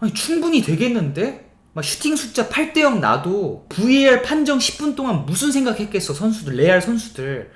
아니, 충분히 되겠는데? 막 슈팅 숫자 8대 0 나도 VAR 판정 10분 동안 무슨 생각했겠어 선수들 레알 선수들.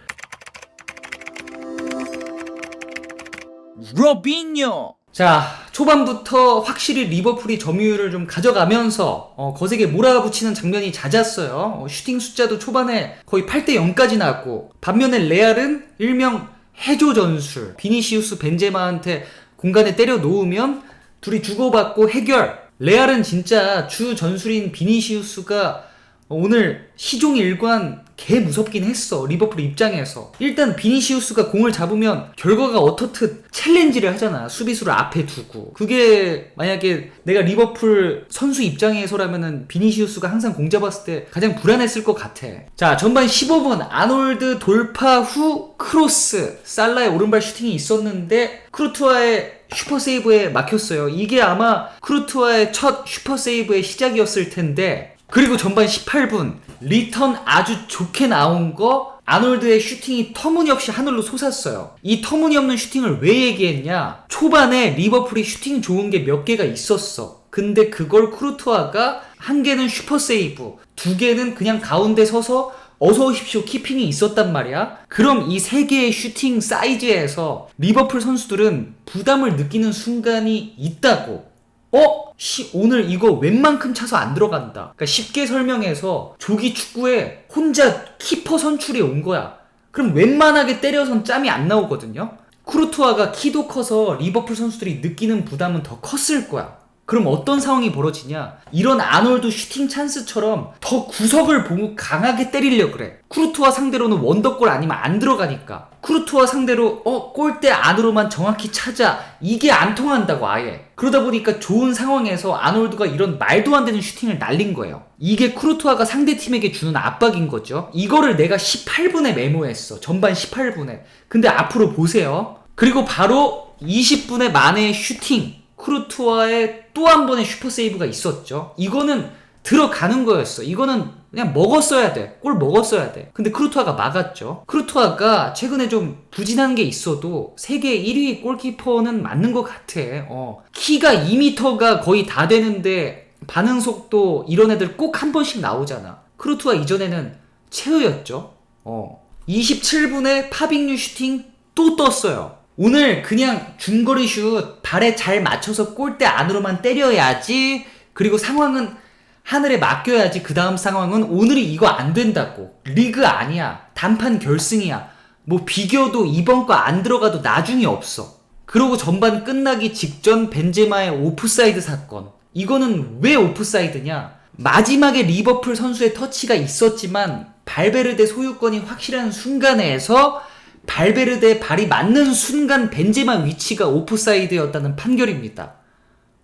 로빈요! 자 초반부터 확실히 리버풀이 점유율을 좀 가져가면서 어, 거세게 몰아붙이는 장면이 잦았어요. 어, 슈팅 숫자도 초반에 거의 8대 0까지 나왔고 반면에 레알은 일명 해조 전술. 비니시우스 벤제마한테 공간에 때려 놓으면 둘이 주고받고 해결. 레알은 진짜 주 전술인 비니시우스가 오늘 시종 일관 개 무섭긴 했어 리버풀 입장에서. 일단 비니시우스가 공을 잡으면 결과가 어떻든 챌린지를 하잖아 수비수를 앞에 두고. 그게 만약에 내가 리버풀 선수 입장에서라면은 비니시우스가 항상 공 잡았을 때 가장 불안했을 것 같아. 자 전반 15분 아놀드 돌파 후 크로스. 살라의 오른발 슈팅이 있었는데 크루투아의 슈퍼 세이브에 막혔어요 이게 아마 크루투아의 첫 슈퍼 세이브의 시작이었을 텐데 그리고 전반 18분 리턴 아주 좋게 나온 거 아놀드의 슈팅이 터무니없이 하늘로 솟았어요. 이 터무니없는 슈팅을 왜 얘기했냐? 초반에 리버풀이 슈팅 좋은 게 몇 개가 있었어. 근데 그걸 크루트와가 한 개는 슈퍼 세이브, 두 개는 그냥 가운데 서서 어서 오십시오 키핑이 있었단 말이야. 그럼 이 세 개의 슈팅 사이즈에서 리버풀 선수들은 부담을 느끼는 순간이 있다고. 어? 시, 오늘 이거 웬만큼 차서 안 들어간다. 그러니까 쉽게 설명해서 조기 축구에 혼자 키퍼 선출이 온 거야. 그럼 웬만하게 때려선 짬이 안 나오거든요. 쿠르투아가 키도 커서 리버풀 선수들이 느끼는 부담은 더 컸을 거야. 그럼 어떤 상황이 벌어지냐? 이런 아놀드 슈팅 찬스처럼 더 구석을 보고 강하게 때리려 그래. 쿠르투아 상대로는 원더골 아니면 안 들어가니까. 쿠르투아 상대로 어 골대 안으로만 정확히 찾아 이게 안 통한다고 아예. 그러다 보니까 좋은 상황에서 아놀드가 이런 말도 안 되는 슈팅을 날린 거예요. 이게 쿠르투아가 상대 팀에게 주는 압박인 거죠. 이거를 내가 18분에 메모했어. 전반 18분에. 근데 앞으로 보세요. 그리고 바로 20분의 만의 슈팅. 크루투아의 또 한 번의 슈퍼 세이브가 있었죠. 이거는 들어가는 거였어. 이거는 그냥 먹었어야 돼. 골 먹었어야 돼. 근데 크루투아가 막았죠. 크루투아가 최근에 좀 부진한 게 있어도 세계 1위 골키퍼는 맞는 것 같아. 어. 키가 2m가 거의 다 되는데 반응 속도 이런 애들 꼭 한 번씩 나오잖아. 크루투아 이전에는 최후였죠. 어. 27분에 파빙류 슈팅 또 떴어요. 오늘 그냥 중거리 슛 발에 잘 맞춰서 골대 안으로만 때려야지. 그리고 상황은 하늘에 맡겨야지. 그 다음 상황은 오늘이 이거 안 된다고. 리그 아니야. 단판 결승이야. 뭐 비교도 이번 거 안 들어가도 나중이 없어. 그러고 전반 끝나기 직전 벤제마의 오프사이드 사건. 이거는 왜 오프사이드냐? 마지막에 리버풀 선수의 터치가 있었지만 발베르데 소유권이 확실한 순간에서 발베르데 발이 맞는 순간 벤제마 위치가 오프사이드였다는 판결입니다.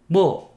뭐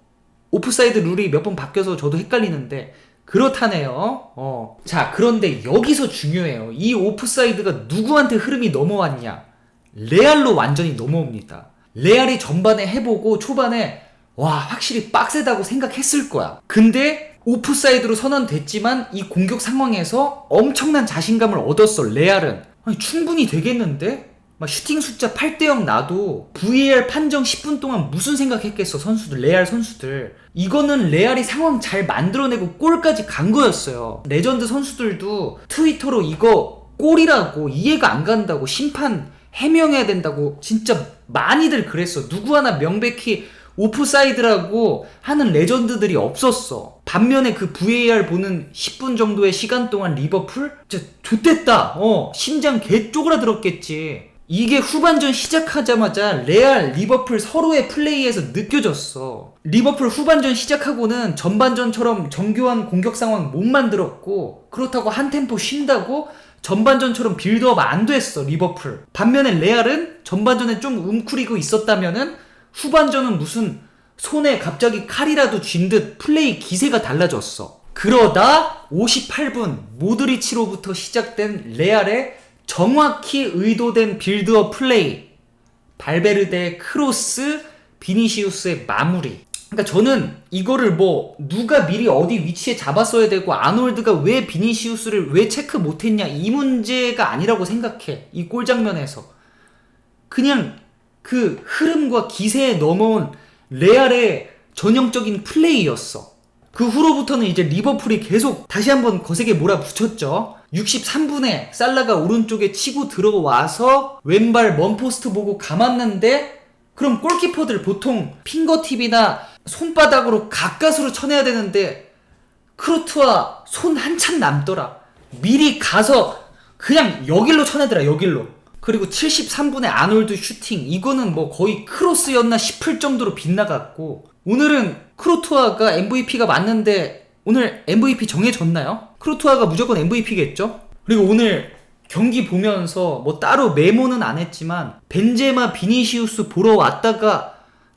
오프사이드 룰이 몇 번 바뀌어서 저도 헷갈리는데 그렇다네요. 어. 자, 그런데 여기서 중요해요. 이 오프사이드가 누구한테 흐름이 넘어왔냐? 레알로 완전히 넘어옵니다. 레알이 전반에 해보고 초반에 와, 확실히 빡세다고 생각했을 거야. 근데 오프사이드로 선언됐지만 이 공격 상황에서 엄청난 자신감을 얻었어, 레알은. 아니, 충분히 되겠는데? 막 슈팅 숫자 8대0 나도 VAR 판정 10분 동안 무슨 생각했겠어 선수들 레알 선수들. 이거는 레알이 상황 잘 만들어내고 골까지 간 거였어요. 레전드 선수들도 트위터로 이거 골이라고 이해가 안 간다고 심판 해명해야 된다고 진짜 많이들 그랬어. 누구 하나 명백히 오프사이드라고 하는 레전드들이 없었어. 반면에 그 VAR 보는 10분 정도의 시간 동안 리버풀? 진짜 좋댔다. 어, 심장 개 쪼그라들었겠지. 이게 후반전 시작하자마자 레알, 리버풀 서로의 플레이에서 느껴졌어. 리버풀 후반전 시작하고는 전반전처럼 정교한 공격 상황 못 만들었고, 그렇다고 한 템포 쉰다고 전반전처럼 빌드업 안 됐어, 리버풀. 반면에 레알은 전반전에 좀 웅크리고 있었다면은 후반전은 무슨 손에 갑자기 칼이라도 쥔 듯 플레이 기세가 달라졌어. 그러다 58분 모드리치로부터 시작된 레알의 정확히 의도된 빌드업 플레이. 발베르데 크로스 비니시우스의 마무리. 그러니까 저는 이거를 뭐 누가 미리 어디 위치에 잡았어야 되고 아놀드가 왜 비니시우스를 왜 체크 못했냐 이 문제가 아니라고 생각해. 이 골 장면에서. 그냥 그 흐름과 기세에 넘어온 레알의 전형적인 플레이였어. 그 후로부터는 이제 리버풀이 계속 다시 한번 거세게 몰아붙였죠. 63분에 살라가 오른쪽에 치고 들어와서 왼발 먼포스트 보고 감았는데 그럼 골키퍼들 보통 핑거팁이나 손바닥으로 가까스로 쳐내야 되는데 크로트와 손 한참 남더라. 미리 가서 그냥 여길로 쳐내더라, 여길로. 그리고 73분에 아놀드 슈팅. 이거는 뭐 거의 크로스였나 싶을 정도로 빗나갔고. 오늘은 크로트와가 MVP가 맞는데 오늘 MVP 정해졌나요? 크로트와가 무조건 MVP겠죠? 그리고 오늘 경기 보면서 뭐 따로 메모는 안 했지만 벤제마 비니시우스 보러 왔다가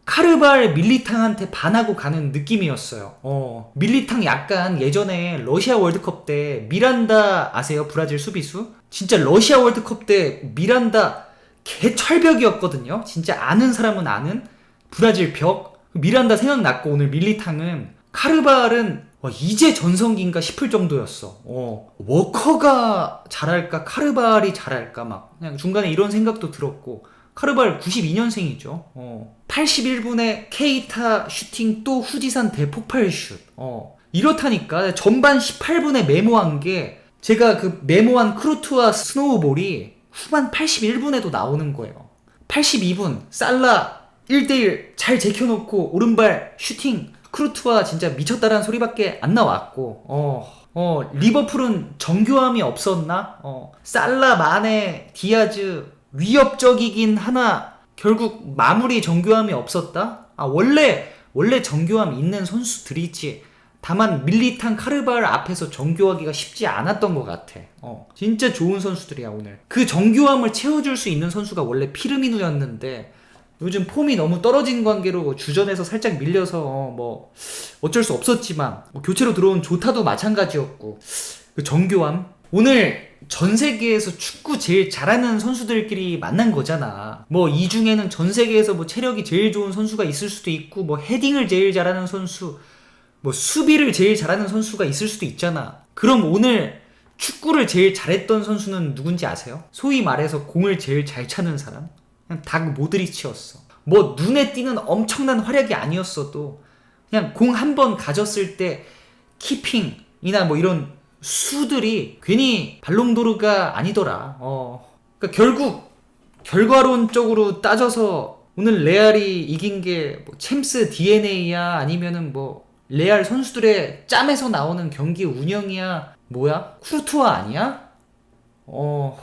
카르발 밀리탕한테 반하고 가는 느낌이었어요. 어, 밀리탕 약간 예전에 러시아 월드컵 때 미란다 아세요? 브라질 수비수? 진짜 러시아 월드컵 때 미란다 개철벽이었거든요. 진짜 아는 사람은 아는 브라질 벽. 미란다 생각났고 오늘 밀리탕은 카르발은 와, 이제 전성기인가 싶을 정도였어. 어, 워커가 잘할까 카르발이 잘할까 막 그냥 중간에 이런 생각도 들었고 카르발 92년생이죠. 어. 81분에 케이타 슈팅 또 후지산 대폭발 슛. 어. 이렇다니까 전반 18분에 메모한 게 제가 그 메모한 크루트와 스노우볼이 후반 81분에도 나오는 거예요. 82분 살라 1대1 잘 제켜놓고 오른발 슈팅 크루트와 진짜 미쳤다라는 소리밖에 안 나왔고 어. 어, 리버풀은 정교함이 없었나? 어, 살라, 마네, 디아즈 위협적이긴 하나 결국 마무리 정교함이 없었다? 아 원래 원래 정교함 있는 선수들이지 다만 밀리탄 카르발 앞에서 정교하기가 쉽지 않았던 것 같아. 어, 진짜 좋은 선수들이야 오늘. 그 정교함을 채워줄 수 있는 선수가 원래 피르미누였는데 요즘 폼이 너무 떨어진 관계로 주전에서 살짝 밀려서 어, 뭐 어쩔 수 없었지만 뭐 교체로 들어온 조타도 마찬가지였고 그 정교함 오늘 전 세계에서 축구 제일 잘하는 선수들끼리 만난 거잖아. 뭐 이 중에는 전 세계에서 뭐 체력이 제일 좋은 선수가 있을 수도 있고 뭐 헤딩을 제일 잘하는 선수, 뭐 수비를 제일 잘하는 선수가 있을 수도 있잖아. 그럼 오늘 축구를 제일 잘했던 선수는 누군지 아세요? 소위 말해서 공을 제일 잘 차는 사람? 그냥 닥 모드리치였어. 뭐 눈에 띄는 엄청난 활약이 아니었어도 그냥 공 한 번 가졌을 때 키핑이나 뭐 이런 수들이 괜히 발롱도르가 아니더라. 어. 그러니까 결국 결과론적으로 따져서 오늘 레알이 이긴 게뭐 챔스 DNA야 아니면은 뭐 레알 선수들의 짬에서 나오는 경기 운영이야 뭐야? 쿠르투아 아니야? 어.